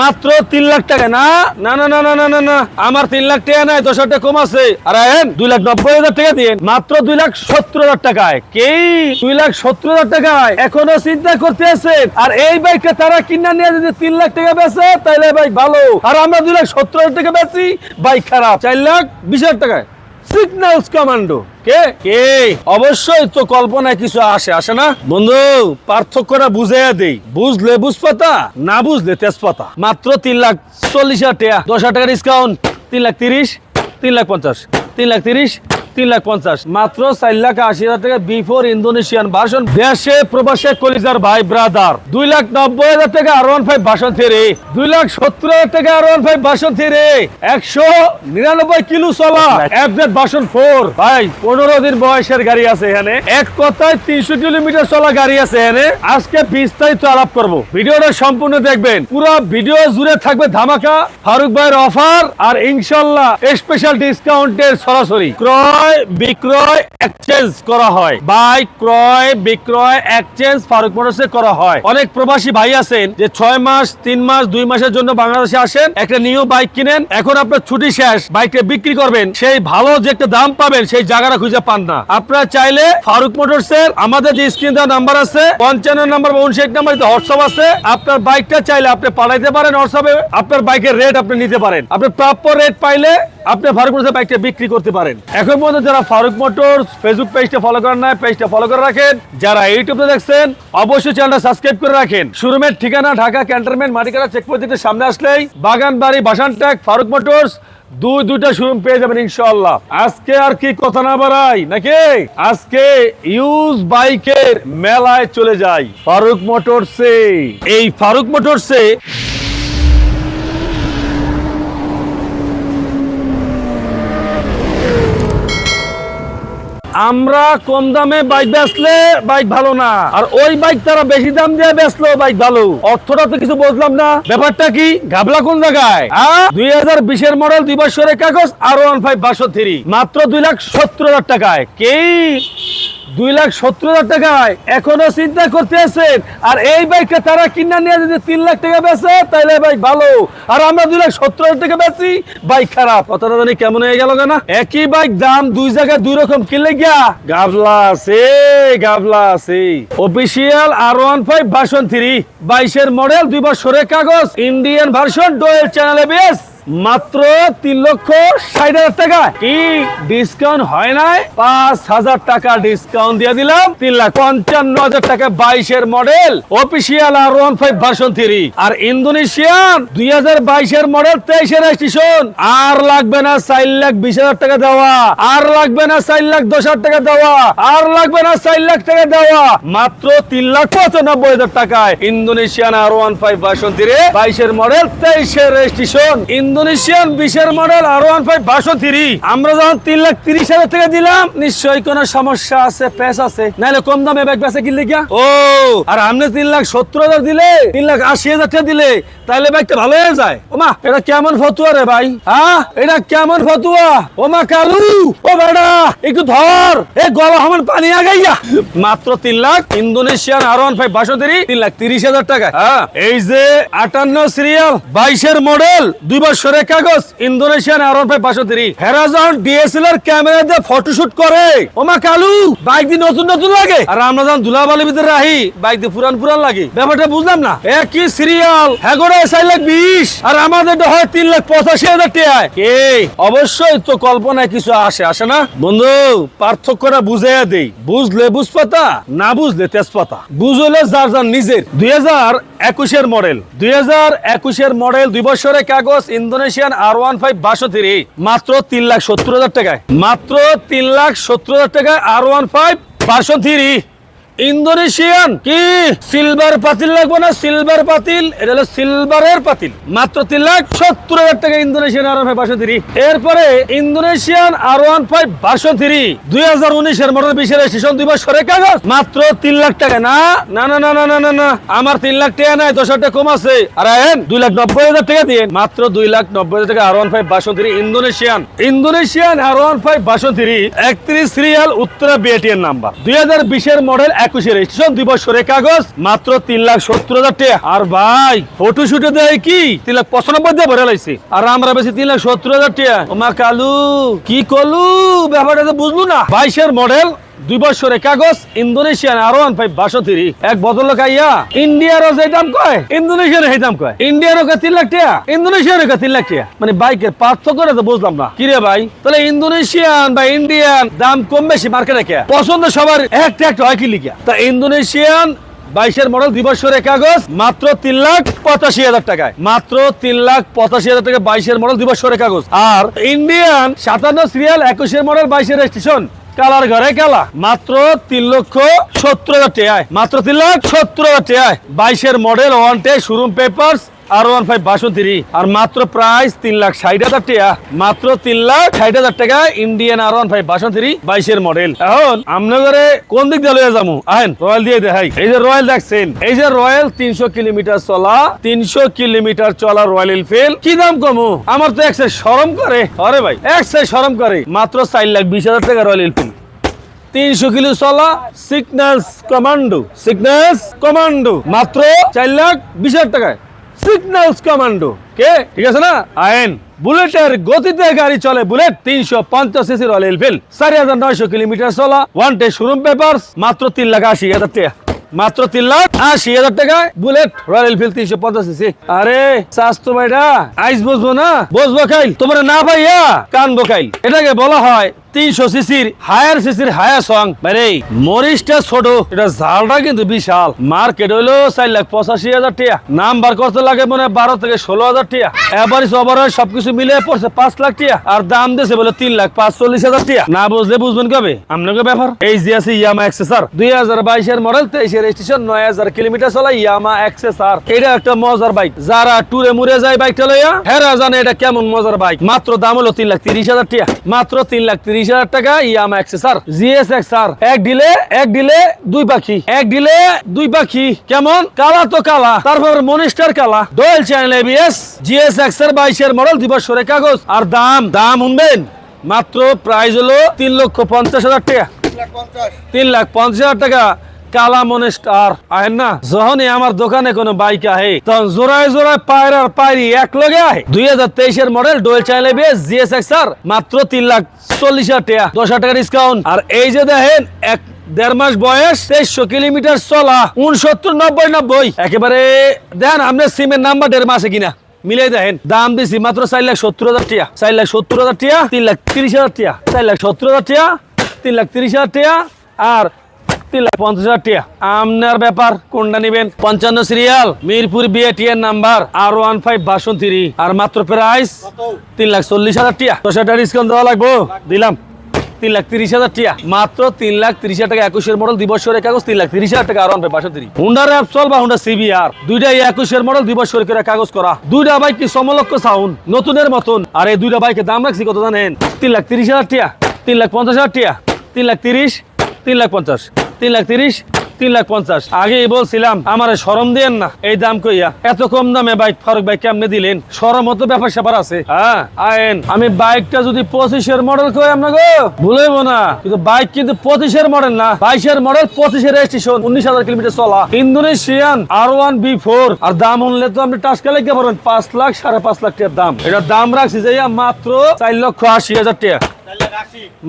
মাত্র তিন লাখ টাকা, না? না না না না না না। না আমার তিন লাখ টাকা নাই, দশ টাকা কম আছে। আর দুই লাখ নব্বই হাজার টাকা দিন মাত্র দুই লাখ সত্তর হাজার টাকায়। কি? দুই লাখ সত্তর হাজার টাকায়। এখনও চিন্তা করতে আছে। আর এই বাইকটা তারা কিনা নিয়ে যদি তিন লাখ টাকা বেচে তাহলে বাইক ভালো। আর আমরা দুই লাখ সত্তর হাজার টাকা বেচি, বাইক খারাপ। চার লাখ বিশ হাজার টাকায়। সিগন্যালস কমান্ডো কে? কে? অবশ্যই তো কল্পনায় কিছু আসে আসে না? বন্ধু পার্থক্যটা বুঝাইয়া দেই। বুঝলে বুঝপাতা না বুঝলে তেজপাতা। মাত্র তিন লাখ চল্লিশ হাজার টাকা দশ হাজার টাকা ডিসকাউন্ট তিন লাখ তিরিশ তিন লাখ পঞ্চাশ তিন লাখ তিরিশ তিন লাখ পঞ্চাশ। মাত্র চার লাখ আশি হাজার বিফোর ইন্দোনেশিয়ান ভাষণ দেশে প্রবাসে কলিজার ভাই ব্রাদার দুই লাখ নব্বই হাজার আর ওয়ান ফাইভ ভাষণ দুই লাখ সত্তর হাজার আর ওয়ান ফাইভ ভাষণ একশো নিরানব্বই কিলো ভাষণ ফোর ভাই, পনেরো দিন বয়সের গাড়ি আছে এখানে। এক কথায় তিনশো কিলোমিটার চলা গাড়ি আছে এখানে। আজকে বিস্তারিত আলাপ করব। ভিডিওটা সম্পূর্ণ দেখবেন। পুরো ভিডিও জুড়ে থাকবে ধামাকা ফারুক ভাইয়ের অফার আর ইনশাল্লাহ স্পেশাল ডিসকাউন্টের সরাসরি। ক্রয়, বিক্রয় এক্সচেঞ্জ করা হয়। ক্রয়, বিক্রয় এক্সচেঞ্জ ফারুক মোটরসে করা হয়। অনেক প্রবাসী ভাই আছেন যে ছয় মাস, তিন মাস, দুই মাসের জন্য বাংলাদেশে আসেন, একটা নিউ বাইক কিনেন। এখন আপনার ছুটি শেষ, বাইকটা বিক্রি করবেন। সেই ভালো যে একটা দাম পাবেন, সেই জায়গাটা খুঁজে পান না। আপনারা চাইলে ফারুক মোটরসের আমাদের যে স্ক্রিন দেওয়া নাম্বার আছে, পঞ্চান্ন নাম্বার বা উনষাট নাম্বার হোয়াটসঅ্যাপ আছে, আপনার বাইকটা চাইলে আপনি পাঠাইতে পারেন হোয়াটসঅ্যাপে আপনার বাইকের রেট আপনি নিতে পারেন। আপনি প্রাপ্য রেট পাইলে আপনি ফারুক মোটরসের বাইকটা বিক্রি করতে পারেন। এখন পর্যন্ত যারা ফারুক মোটরস ফেসবুক পেজটা ফলো করেন না পেজটা ফলো করে রাখেন। যারা ইউটিউবে দেখছেন, অবশ্যই চ্যানেলটা সাবস্ক্রাইব করে রাখেন। শোরুমের ঠিকানা ঢাকা ক্যান্টনমেন্ট মাটিকারা চেকপোস্টের সামনে আসলেই বাগান বাড়ি বাসান ট্যাগ ফারুক মোটরস দুই দুইটা শোরুম পেয়ে যাবেন ইনশাল্লাহ আজকে আর কি কথা না বাড়াই, নাকি? আজকে ইউজ বাইকের মেলায় চলে যাই ফারুক মোটরসে। এই ফারুক মোটরসে আমরা কম দামে বাইক বেচলে বাইক ভালো না। আর ওই বাইক তারা বেশি দাম দিয়ে বেচলো বাইক ভালো। অর্থটা তো কিছু বুঝলাম না। ব্যাপারটা কি? গাবলা কোন জায়গায়? দুই হাজার বিশের মডেল দুই বছরের কাগজ আর ওয়ান ফাইভ বাষট্টি। মাত্র দুই লাখ সত্তর হাজার টাকায়। কে? দুই লাখ সত্তর হাজার টাকায় এখনও চিন্তা করতে আছেন আর এই বাইকটা তারা কিনা নিয়ে যদি তিন লাখ টাকা বেচে তাহলে বাইক ভালো। আর আমরা দুই লাখ সত্তর হাজার টাকা বাইক খারাপ। কথাটা জানি কেমন হয়ে গেল না একই বাইক দাম দুই জায়গায় দুই রকম কিনলে গিয়া গাবলা আছে গাবলা আছে। Official R one five version three বাইশের মডেল দুই বছরের কাগজ ইন্ডিয়ান ভার্সন ডোয়েল চ্যানেলে বেশ মাত্র তিন লক্ষ ষাট হাজার টাকা। কি? ডিসকাউন্ট হয় নাই। পাঁচ হাজার টাকা ডিসকাউন্ট দিয়ে দিলাম। তিন লাখ পঞ্চান্ন হাজার টাকা বাইশের model. Official R one five version three. আর ইন্দোনেশিয়ান দুই হাজার বাইশের মডেল তেইশের স্টেশন আর লাগবে না চার লাখ বিশ হাজার টাকা দেওয়া। আর লাগবে না চার লাখ দশ হাজার টাকা দেওয়া। আর লাগবে না চার লাখ টাকা দেওয়া। মাত্র তিন লাখ পঁচানব্বই হাজার টাকায় Indonesian R one five version three বাইশের মডেল তেইশের রেজিস্ট্রেশন। ইন্দোনেশিয়ান বিশের model R one five version three আমরা যখন তিন লাখ তিরিশ হাজার টাকা দিলাম নিশ্চয়ই কোন সমস্যা আছে প্যাস আছে। নাহলে কম দামে ব্যাগ বেচে কিনলে গিয়া? ও। আর আপনি তিন লাখ সত্তর হাজার দিলে তিন লাখ আশি হাজার টাকা দিলে তাহলে ব্যাগটা ভালো হয়ে যায়। ওমা এটা কেমন ফতুয়া রে ভাই? হ্যাঁ এটা কেমন ফতুয়া? ওমা কালু ও বেটা একটু ধর। এ গলা আমার পানি আগাইয়া। মাত্র তিন lakh Indonesian R one five বাসোদেরি তিন লাখ তিরিশ হাজার টাকা হ্যাঁ এই যে আটান্ন সিরিয়াল বাইশের মডেল দুই বছরের কাগজ, ইন্দোনেশিয়ান আর ওয়ান ফাইভ বাসোদেরি হেরাজন ডিএসএলআর ক্যামেরা দিয়ে ফটোশুট করে। ওমা কালু বাইক দিয়ে নতুন নতুন লাগে। আর আমরা যখন ধুলাবালির ভিতরে রাহি বাইক দিয়ে পুরান পুরান লাগে। ব্যাপারটা বুঝলাম না। একই সিরিয়াল হ্যাগোড়া চার লাখ বিশ। আর আমাদের হয় তিন লাখ পঁচাশি হাজার টাকায়। কে অবশ্যই তো কল্পনায় কিছু আসে আসে না? বন্ধু, পার্থক্যটা বুঝাইয়া দেই। বুঝলে বুঝপাতা, না বুঝলে তেজপাতা। বুঝলে যার যার নিজের। দুই হাজার একুশের মডেল দুই হাজার একুশের মডেল দুই বছরের কাগজ ইন্দোনেশিয়ান আর ওয়ান ফাইভ বাষট্টি মাত্র তিন লাখ সত্তর হাজার টাকায়। মাত্র তিন লাখ সত্তর হাজার টাকায় আর ওয়ান ফাইভ বাষট্টি ইন্দোনেশিয়ান কি? সিলভার পাতিল লাগবে না? সিলভার পাতিল, এটা হলো সিলভারের পাতিল। মাত্র তিন লাখ সত্তর হাজার টাকা Indonesian R five version three এরপরে Indonesian R one five version three দুই হাজার উনিশের মডেল বিশের স্টেশন দুই বছরের কাগজ। মাত্র তিন লাখ টাকা। না না না না না না না না। আমার তিন লাখ টাকা নাই, দশ হাজার কম আছে। আর আহেন, দুই লাখ নব্বই হাজার টাকা দিয়ে মাত্র দুই লাখ নব্বই হাজার টাকা R one five version three Indonesian. Indonesian R one five version three একত্রিশ সিরিয়াল উত্তরা বিএটিএন নাম্বার দুই হাজার বিশের মডেল এক একুশের রেজিস্ট্রেশন দুই বছরের কাগজ, মাত্র তিন লাখ সত্তর হাজার টাকা। আর ভাই ফটো শুটে দেয় কি? তিন লাখ পঁচানব্বই দিয়ে ভরে লাইছে। আর আমরা বেশি তিন লাখ সত্তর হাজার টাকা। ওমা কালু, কি করলু? ব্যাপারটা তো বুঝলু না। বাইশের মডেল দুই বছরের কাগজ, ইন্দোনেশিয়ান আর ওয়ান ফাইভ বাষট্টি। এক ভদ্রলোক আইয়া, ইন্ডিয়ারও যে দাম কয়? ইন্দোনেশিয়ার সেই দাম কয়। ইন্ডিয়ারও কয় তিন লাখ টাকা? ইন্দোনেশিয়ারও কয় তিন লাখ টাকা। মানে বাইকের পার্থক্য তো বুঝলাম না। কিরে ভাই? তাহলে ইন্দোনেশিয়ান বা ইন্ডিয়ান দাম কম বেশি মার্কেটে কে? পছন্দ সবার একটা একটা হয় কি লিখা তা ইন্দোনেশিয়ান বাইশের মডেল দুই কাগজ, মাত্র তিন লাখ পঁচাশি হাজার টাকায়। মাত্র তিন লাখ পঁচাশি হাজার টাকা বাইশের মডেল দুই কাগজ। আর ইন্ডিয়ান সাতান্ন সিরিয়াল একুশের মডেল বাইশের রেজিস্ট্রেশন। কালার ঘরে কালা। মাত্র তিন লক্ষ সত্তর হাজার মাত্র তিন লক্ষ সত্তর হাজার টাকায়। বাইশের মডেল ওয়ান টে showroom papers R one five বাষট্টি আর মাত্র প্রাইস তিন লাখ ষাট হাজার টাকা। মাত্র তিন লাখ ষাট হাজার টাকা ইন্ডিয়ান আর ওয়ান ফাইভ বাষট্টি বাইশের মডেল এখন আমনগরে কোন দিক দিয়ে লইয়া যাব? আহেন রয়্যাল দিয়ে দেখাই। এই যে রয়্যাল দেখছেন, এই যে রয়্যাল তিনশো কিলোমিটার চলা, তিনশো কিলোমিটার চলা রয়্যাল এনফিল্ড কি দাম কমু? আমার তো একসে সরম করে। আরে ভাই একসে সরম করে। মাত্র চার লাখ বিশ হাজার টাকা রয়্যাল এনফিল্ড তিনশো কিলো চলা সিগন্যালস কমান্ডো সিগন্যালস কমান্ডো মাত্র চার লাখ বিশ হাজার টাকায়। সিগন্যালস কমান্ডো কে? ঠিক আছে না? আইন বুলেটের গতিতে গাড়ি চলে বুলেট তিনশো পঞ্চাশ সিসি রয়্যাল এনফিল্ড চারি হাজার নয়শো কিলোমিটার চলা। ওয়ান টে শোরুম পেপার মাত্র তিন লাখ আশি হাজার টাকা। মাত্র তিন লাখ আশি হাজার টাকায় বুলেট রয়্যাল এনফিল্ড তিনশো পঞ্চাশ সিসি। আরে স্বাস্থ্য ভাইটা আইস বসবো না? বসবো খাইল তোমার না ভাইয়া কান খাইল এটাকে বলা হয় তিনশো সিসির হায়ার সিসির হায়ার সং। মানে মরিচটা ছোট, এটা ঝালটা কিন্তু বিশাল। মার্কেট হইল চার লাখ পঁচাশি হাজার টিয়া নাম্বার করতে লাগে মনে বারো থেকে ষোলো হাজার টিয়া এভারেজ ওভারঅল সবকিছু মিলে পড়ছে পাঁচ লাখ টিয়া আর দাম দিয়েছে বলে তিন লাখ পাঁচচল্লিশ হাজার টিয়া না বুঝলে বুঝবেন কবে? আপনাকে ব্যাপার। এই যে আছে ইয়ামা এক্সেসার দুই হাজার বাইশের মডেল তেইশের স্টেশন নয় হাজার কিলোমিটার চলা ইয়ামা এক্সেসার এটা একটা মজার বাইক যারা টুরে মুড়ে যায় বাইকটা লইয়া, হেরা জানে এটা কেমন মজার বাইক মাত্র দাম হলো তিন লাখ তিরিশ হাজার টিয়া মাত্র তিন লাখ তিরিশ হাজার টাকা, ইয়ামা এক্সেসার জিএস এক্সার এক ডিলে এক ডিলে দুই পাখি। এক ডিলে দুই পাখি। কেমন? কালা তো কালা। তারপর মনিস্টার কালা। Dual channel ABS GS XR বাইশের মডেল দিবস সরে কাগজ। আর দাম দাম উনবেন মাত্র প্রাইস হলো তিন লক্ষ পঞ্চাশ হাজার টাকা। তিন লাখ পঞ্চাশ হাজার টাকা। কালা মনিস্টার আহেন না, যখনই আমার দোকানে কোনো বাইক আহে, তখন জোড়ায় জোড়ায় পায়ের আর পায়রি এক লগে আহে। দুই হাজার তেইশের মডেল ডোয়েল চাইলে বেশ জিএস এক্সার মাত্র তিন লাখ চল্লিশ হাজার টাকা, দশ হাজার টাকা ডিসকাউন্ট আর এই যে দেখেন, এক দেড় মাস বয়স, তেইশশো কিলোমিটার চলা, উনসত্তর, নব্বই নব্বই। একেবারে দেন, আপনার সিমের নাম্বার দেড় মাসে কিনা। মিলাই দেখেন, দাম দিছি মাত্র চার লাখ সত্তর হাজার টিয়া চার লাখ সত্তর হাজার টিয়া তিন লাখ তিরিশ হাজার টিয়া চার লাখ সত্তর হাজার টিয়া তিন লাখ তিরিশ হাজার টিয়া আর তিন লাখ পঞ্চাশ হাজার টিয়া। ব্যাপার পঞ্চান্ন serial Mirpur number R one five আর মাত্র প্রাইস তিন লাখ চল্লিশ হাজার টিয়া। দেওয়া দিলাম। তিন লাখ তিরিশ হাজার টাকা মাত্র তিন লাখ টাকা একুশের মডেল তিন লাখ হাজার টাকা হুন্ডার বা একুশের মডেল করে কাগজ করা। দুইটা বাইক কি সমলক্ষ সাউন্ড নতুনের মতন। আর এই দুইটা বাইকের দাম রাখছি কত জানেন? তিন লাখ তিরিশ হাজার টাকা তিন লাখ পঞ্চাশ হাজার টিয়া। তিন লাখ তিরিশ, তিন লাখ পঞ্চাশ। তিন লাখ তিরিশ, তিন লাখ পঞ্চাশ। আগেই বলছিলাম, আমার সরম দিয়েন না। এই দাম কইয়া, এত কম দামে বাইক, ফারুক ভাই কেমনে দিলেন? সরম মতো ব্যাপার স্যাপার আছে। হ্যাঁ আইন আমি বাইকটা যদি পঁচিশের মডেল কই আপনাকে ভুলেবো না। কিন্তু বাইক কিন্তু পঁচিশের মডেল না। বাইশের মডেল পঁচিশের রেজিস্ট্রেশন উনিশ হাজার কিলোমিটার চলা। Indonesian R one V four আর দাম উনলে তো আপনি টাসকা লেগে পারেন পাঁচ লাখ, সাড়ে পাঁচ লাখ টাকার দাম। এটার দাম রাখছি যে মাত্র চার লক্ষ আশি হাজার টাকা।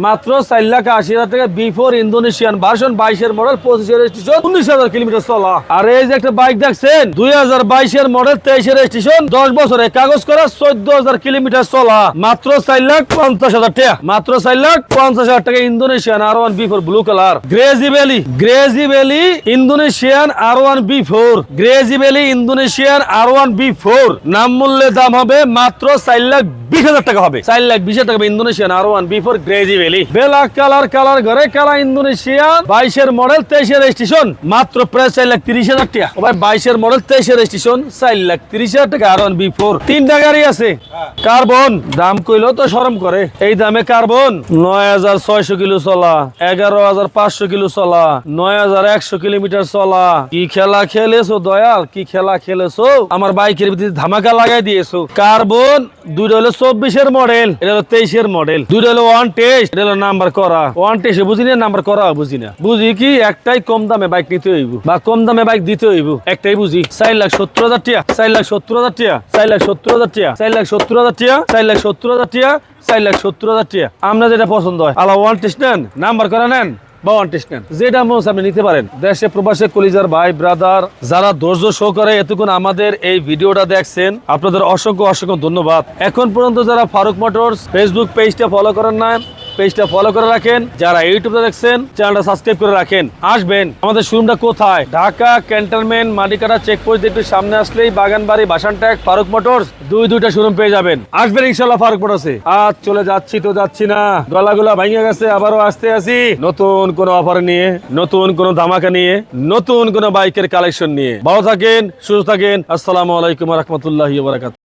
মাত্র চার লাখ আশি হাজার টাকা বিফোর ইন্দোনেশিয়ান ভার্সন বাইশের মডেল, পঁচিশের রেজিস্ট্রেশন উনিশ হাজার কিলোমিটার চলা। আর এই যে একটা বাইক দেখছেন, দুই হাজার বাইশের মডেল, তেইশের রেজিস্ট্রেশন দশ বছরে কাগজ করা, চোদ্দ হাজার কিলোমিটার চলা। মাত্র চার লাখ পঞ্চাশ হাজার টাকা। মাত্র চার লাখ পঞ্চাশ হাজার টাকা Indonesian R one V four blue colour গ্রেজি ভ্যালি গ্রেজি valley Indonesian R one V four গ্রেজি valley Indonesian R one V four নাম মূল্যে দাম হবে মাত্র চার লাখ বিশ হাজার টাকা হবে। চার লাখ বিশ টাকা Indonesian R one V four গ্রেজি ভ্যালি বেলা কালার কালার ঘরে কালা ইন্দোনেশিয়ান বাইশের মডেল তেইশের রেজিস্ট্রেশন মাত্র প্রায় চার লাখ তিরিশ হাজার টাকা। ভাই বাইশের মডেল তেইশের রেজিস্ট্রেশন চার লাখ তিরিশ হাজার টাকা আর ওয়ান বি ফোর তিনটা গাড়ি আছে। কার্বন দাম কইলেও তো সরম করে। এই দামে কার্বন নয় হাজার ছয়শো কিলো চলা এগারো হাজার পাঁচশো কিলো চলা নয় হাজার একশো কিলোমিটার চলা। কি খেলা খেলেছো দয়াল? কি খেলা খেলেছো? আমার বাইকের ভিতরে ধামাকা লাগাই দিয়েছ। কার্বন দুইটা হলো চব্বিশের মডেল এটা হলো তেইশের মডেল দুইটা হলো ওয়ান টেস্ট এটা হলো নাম্বার করা। ওয়ান টেস্ট বুঝি না নাম্বার করা বুঝি না। বুঝি কি, একটাই কম দামে বাইক নিতে হইব। বা কম দামে বাইক দিতে হইব, একটাই বুঝি। চার লাখ সত্তর হাজার টাকা, চার লাখ সত্তর হাজার টাকা, চার লাখ সত্তর হাজার টাকা, চার লাখ সত্তর হাজার টাকা, চার লাখ সত্তর হাজার টাকা, চার লাখ সত্তর হাজার টাকা। আমরা যেটা পছন্দ হয় আলা ওয়ান টেস্ট নেন নাম্বার করা নেন। বা যেটা আপনি নিতে পারেন। দেশে ভাই ব্রাদার যারা ধৈর্য এতক্ষণ আমাদের এই ভিডিওটা দেখছেন, আপনাদের অসংখ্য অসংখ্য ধন্যবাদ। এখন পর্যন্ত যারা ফারুক মোটরস ফেসবুক পেজটা ফলো করেন না পেজটা ফলো করে রাখেন। যারা ইউটিউবে দেখছেন চ্যানেলটা সাবস্ক্রাইব করে রাখেন। আসবেন। আমাদের শোরুমটা কোথায়? ঢাকা ক্যান্টনমেন্ট মাটিকাটা চেকপোস্ট একটু সামনে আসলেই বাগানবাড়ি বাসানট্যাক ফারুক মোটরস, দুই দুইটা শোরুম পেয়ে যাবেন। আসবেন ইনশাল্লাহ ফারুক মোটরসে। আজ চলে যাচ্ছি তো যাচ্ছি না। গলাগুলা ভেঙে গেছে, আবারও আসতে আসি। নতুন কোন অফার নিয়ে, নতুন কোন ধামাকা নিয়ে, নতুন কোন বাইকের কালেকশন নিয়ে। ভালো থাকেন, সুস্থ থাকেন। আসসালামু আলাইকুম রহমতুল্লাহ বারাকাত